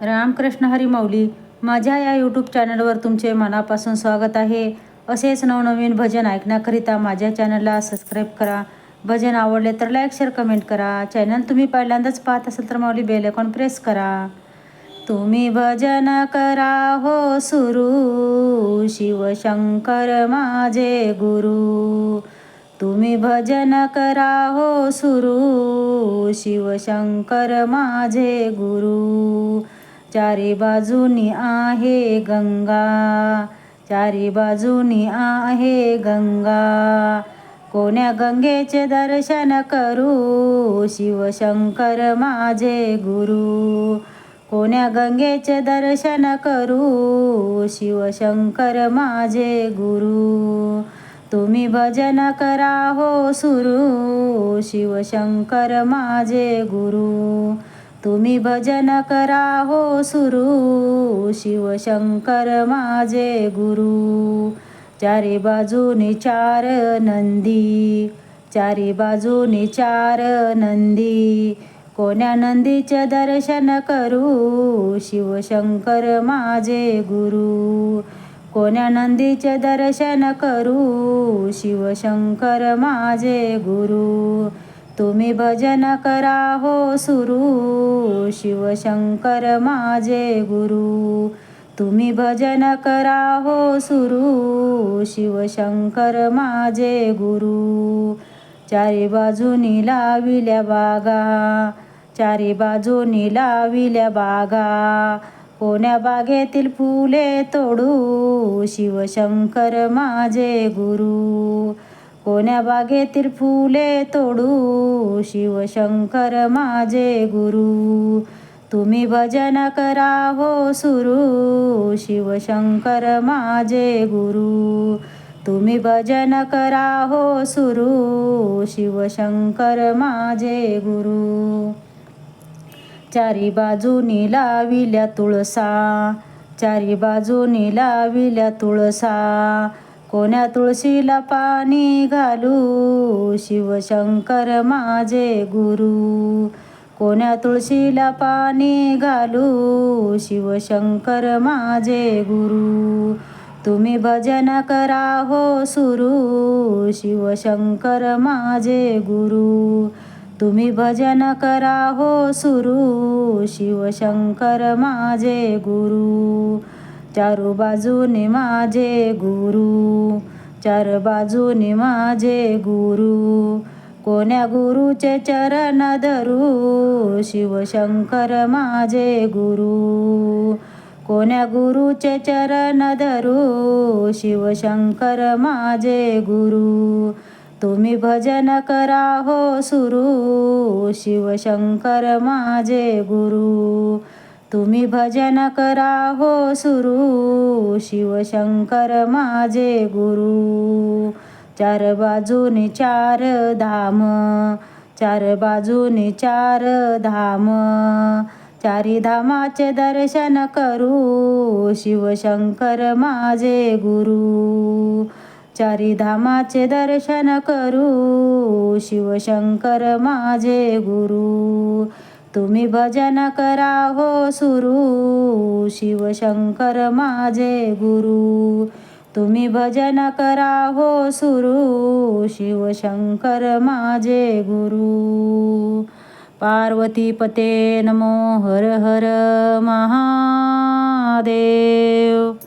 रामकृष्ण हरी माऊली माझ्या या यूट्यूब चॅनलवर तुमचे मनापासून स्वागत आहे. असेच नवनवीन भजन ऐकण्याकरिता माझ्या चॅनलला सबस्क्राईब करा. भजन आवडले तर लाईक शेअर कमेंट करा. चॅनल तुम्ही पहिल्यांदाच पाहत असाल तर माऊली बेल आयकॉन प्रेस करा. तुम्ही भजन करा हो सुरू. शिवशंकर माझे गुरु. तुम्ही भजन करा हो सुरू. शिवशंकर माझे गुरु. चारी बाजूनी आहे गंगा चारी बाजूनी आहे गंगा. कोण्या गंगेचे दर्शन करू? शिवशंकर माझे गुरु. कोण्या गंगेचे दर्शन करू? शिवशंकर माझे गुरु. तुम्ही भजन करा हो सुरू. शिवशंकर माझे गुरु. तुम्ही भजन करा हो सुरू. शिवशंकर माझे गुरु. चारी बाजूनी चार नंदी. चारी बाजूनी चार नंदी. कोण्या नंदीचे दर्शन करू? शिवशंकर माझे गुरु. कोण्या नंदीचे दर्शन करू? शिवशंकर माझे गुरु. तुम्ही भजन करा हो सुरू. शिवशंकर माझे गुरु. तुम्ही भजन करा हो सुरू. शिवशंकर माझे गुरु. चारी बाजूनी लाविल्या बागा. चारी बाजूनी लाविल्या बागा. कोण्या बागेतील फुले तोडू. शिवशंकर माझे गुरु. कोण्या बागेतील फुले तोडू? शिवशंकर माझे गुरु. तुम्ही भजन करावो हो सुरू. शिवशंकर माझे गुरु. तुम्ही भजन कराहो सुरू. शिवशंकर माझे गुरु. चारी बाजूनी लाविल्या तुळसा. चारी बाजूनी लाविल्या तुळसा. कोण्या तुळशीला पाणी घालू? शिवशंकर माझे गुरु. कोण्या तुळशीला पाणी घालू? शिवशंकर माझे गुरु. तुम्ही भजन करा हो सुरू. शिवशंकर माझे गुरु. तुम्ही भजन करा हो सुरू. शिवशंकर माझे गुरु. चारू बाजूने माझे गुरु चार बाजूने माझे गुरु. कोण्या गुरुचे चरण धरू शिवशंकर माझे गुरु. कोण्या गुरुचे चरण धरू शिवशंकर माझे गुरु. तुम्ही भजन करा हो सुरू शिवशंकर माझे गुरु. तुम्ही भजन करा हो सुरू. शिवशंकर माझे गुरु. चार बाजूनी चार धाम. चार बाजूनी चार धाम. चारी धामाचे दर्शन करू. शिवशंकर माझे गुरु. चारी धामाचे दर्शन करू. शिवशंकर माझे गुरु. तुम्ही भजन करा हो सुरू. शिवशंकर माझे गुरु. तुम्ही भजन करा हो सुरू. शिवशंकर माझे गुरु. पार्वती पते नमो हर हर महादेव.